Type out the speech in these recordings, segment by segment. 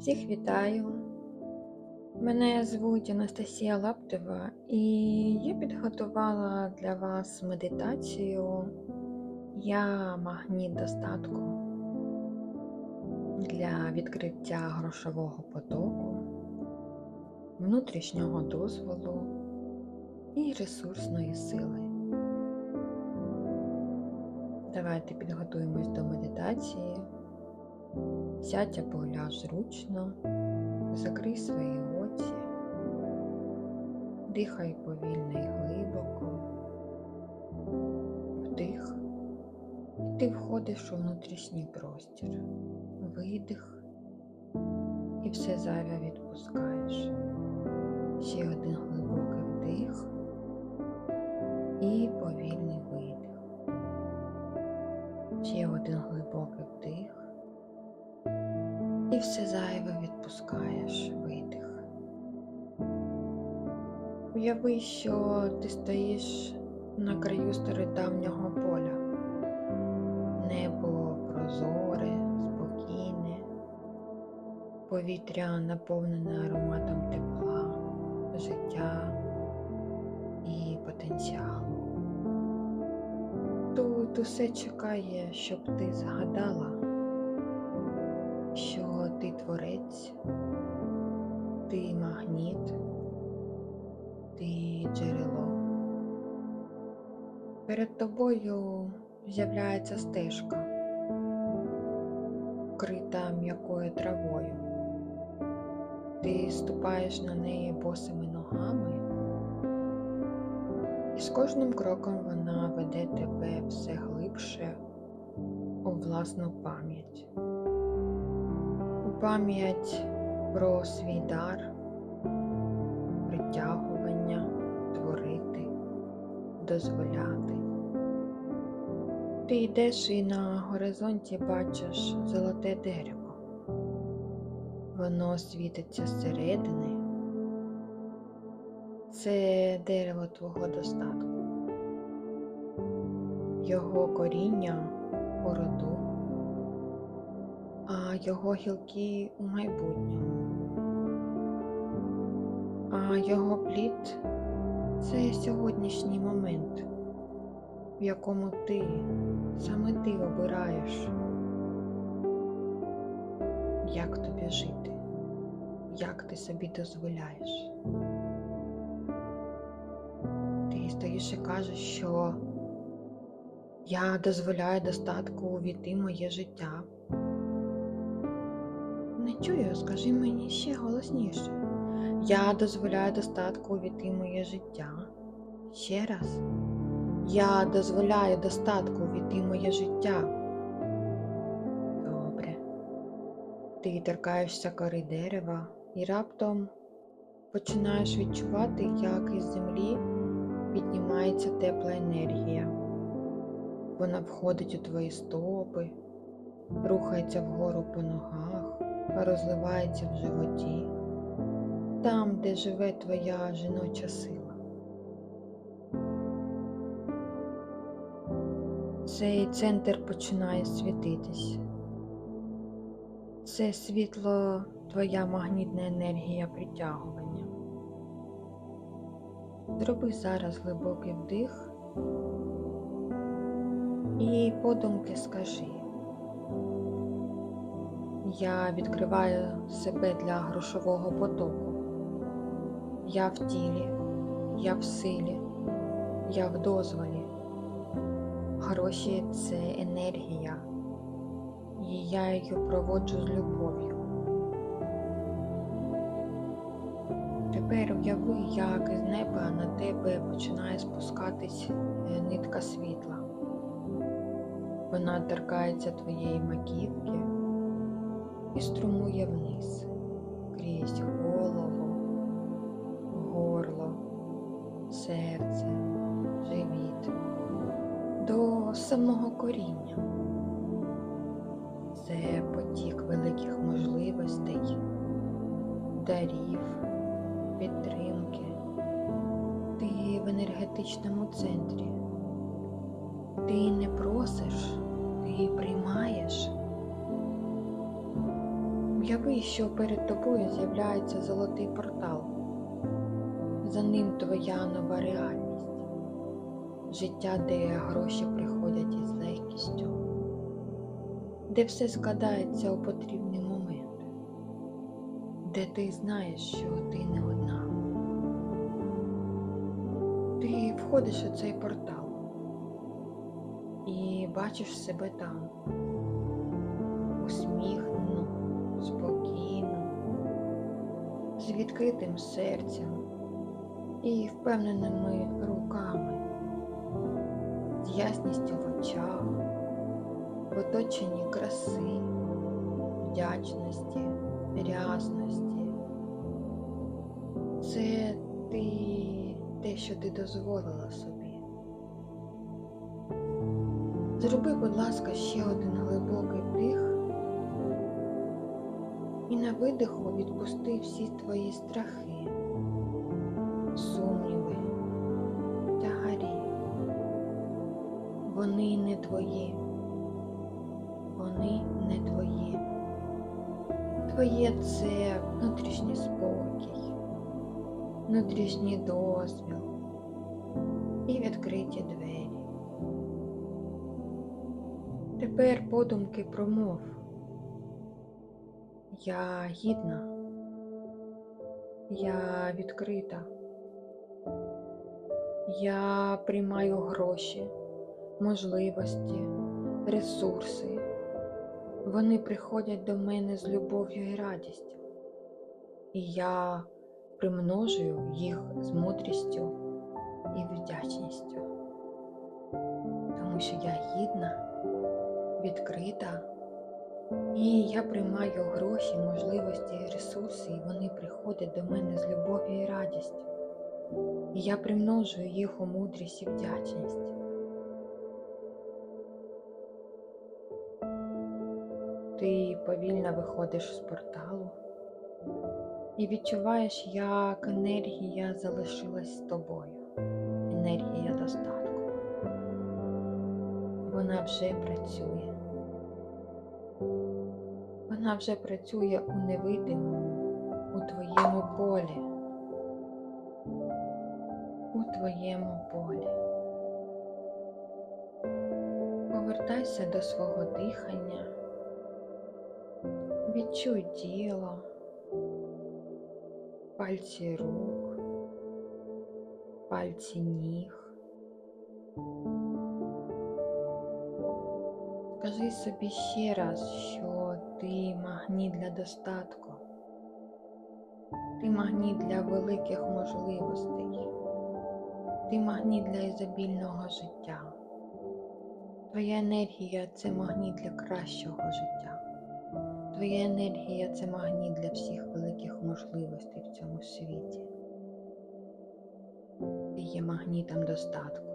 Всіх вітаю! Мене звуть Анастасія Лаптева, і я підготувала для вас медитацію Я магніт достатку для відкриття грошового потоку, внутрішнього дозволу і ресурсної сили. Давайте підготуємось до медитації. Сядь або ляж зручно, закрий свої очі, дихай повільно і глибоко, вдих, і ти входиш у внутрішній простір, видих. І все зайве відпускаєш. Ще один глибокий вдих. І повільний видих. Ще один глибокий вдих. Все зайве відпускаєш видих. Уяви, що ти стоїш на краю стародавнього поля. Небо прозоре, спокійне, повітря наповнене ароматом тепла, життя і потенціалу. Тут усе чекає, щоб ти згадала що ти творець, ти магніт, ти джерело. Перед тобою з'являється стежка, вкрита м'якою травою. Ти ступаєш на неї босими ногами, і з кожним кроком вона веде тебе все глибше у власну пам'ять пам'ять про свій дар, притягування, творити, дозволяти. Ти йдеш і на горизонті бачиш золоте дерево. Воно світиться зсередини. Це дерево твого достатку, його коріння у роду а його гілки у майбутньому. А його плід це сьогоднішній момент, в якому ти, саме ти обираєш, як тобі жити, як ти собі дозволяєш. Ти стоїш і кажеш, що я дозволяю достатку увійти моє життя. Чую, скажи мені ще голосніше. Я дозволяю достатку увійти в моє життя. Ще раз. Я дозволяю достатку увійти в моє життя. Добре. Ти торкаєшся кори дерева і раптом починаєш відчувати, як із землі піднімається тепла енергія. Вона входить у твої стопи, рухається вгору по ногах розливається в животі, там, де живе твоя жіноча сила. Цей центр починає світитись. Це світло твоя магнітна енергія притягування. Зроби зараз глибокий вдих і подумки скажи. Я відкриваю себе для грошового потоку. Я в тілі, я в силі, я в дозволі. Гроші це енергія, і я її проводжу з любов'ю. Тепер уяви, як із неба на тебе починає спускатись е, нитка світла. Вона торкається твоєї маківки і струмує вниз, крізь голову, горло, серце, живіт до самого коріння. Це потік великих можливостей, дарів, підтримки. Ти в енергетичному центрі. Ти не просиш, ти приймаєш. Уяви, що перед тобою з'являється золотий портал. За ним твоя нова реальність. Життя, де гроші приходять із легкістю, де все складається у потрібний момент, де ти знаєш, що ти не одна. Ти входиш у цей портал і бачиш себе там, усміхнену, з відкритим серцем і впевненими руками, з ясністю в очах, в оточенні краси, вдячності, рясності. Це ти те, що ти дозволила собі. Зроби, будь ласка, ще один глибокий на видиху відпусти всі твої страхи, сумніви, тягарі. Вони не твої, вони не твої. Твоє це внутрішній спокій, внутрішній дозвіл і відкриті двері. Тепер подумки промов. Я гідна, я відкрита. Я приймаю гроші, можливості, ресурси. Вони приходять до мене з любов'ю і радістю. І я примножую їх з мудрістю і вдячністю. Тому що я гідна, відкрита. І я приймаю гроші, можливості ресурси, і вони приходять до мене з любов'ю і радістю. І я примножую їх у мудрість і вдячність. Ти повільно виходиш з порталу і відчуваєш, як енергія залишилась з тобою. Енергія достатку. Вона вже працює. Вона вже працює у невидимому, у твоєму полі. У твоєму полі. Повертайся до свого дихання, відчуй тіло, пальці рук, пальці ніг. Скажи собі ще раз, що ти магніт для достатку, ти магніт для великих можливостей, ти магніт для ізобільного життя. Твоя енергія це магніт для кращого життя. Твоя енергія це магніт для всіх великих можливостей в цьому світі. Ти є магнітом достатку.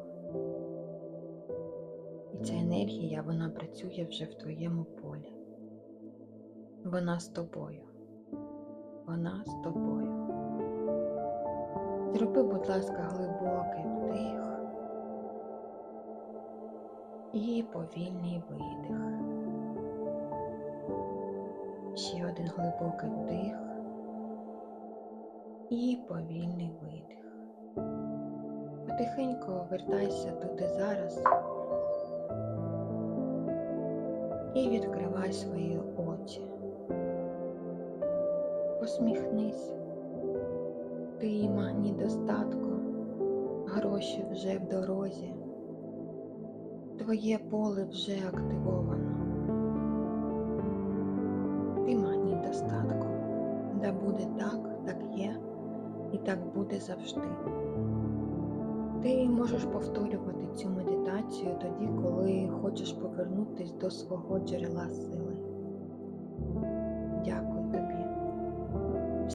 І ця енергія, вона працює вже в твоєму полі. Вона з тобою. Вона з тобою. Зроби, будь ласка, глибокий вдих і повільний видих. Ще один глибокий вдих і повільний видих. Потихеньку вертайся тут і зараз і відкривай свої очі. Посміхнись, ти магніт достатку, гроші вже в дорозі, твоє поле вже активовано. Ти магніт достатку, да буде так, так є, і так буде завжди. Ти можеш повторювати цю медитацію тоді, коли хочеш повернутися до свого джерела. Дякую.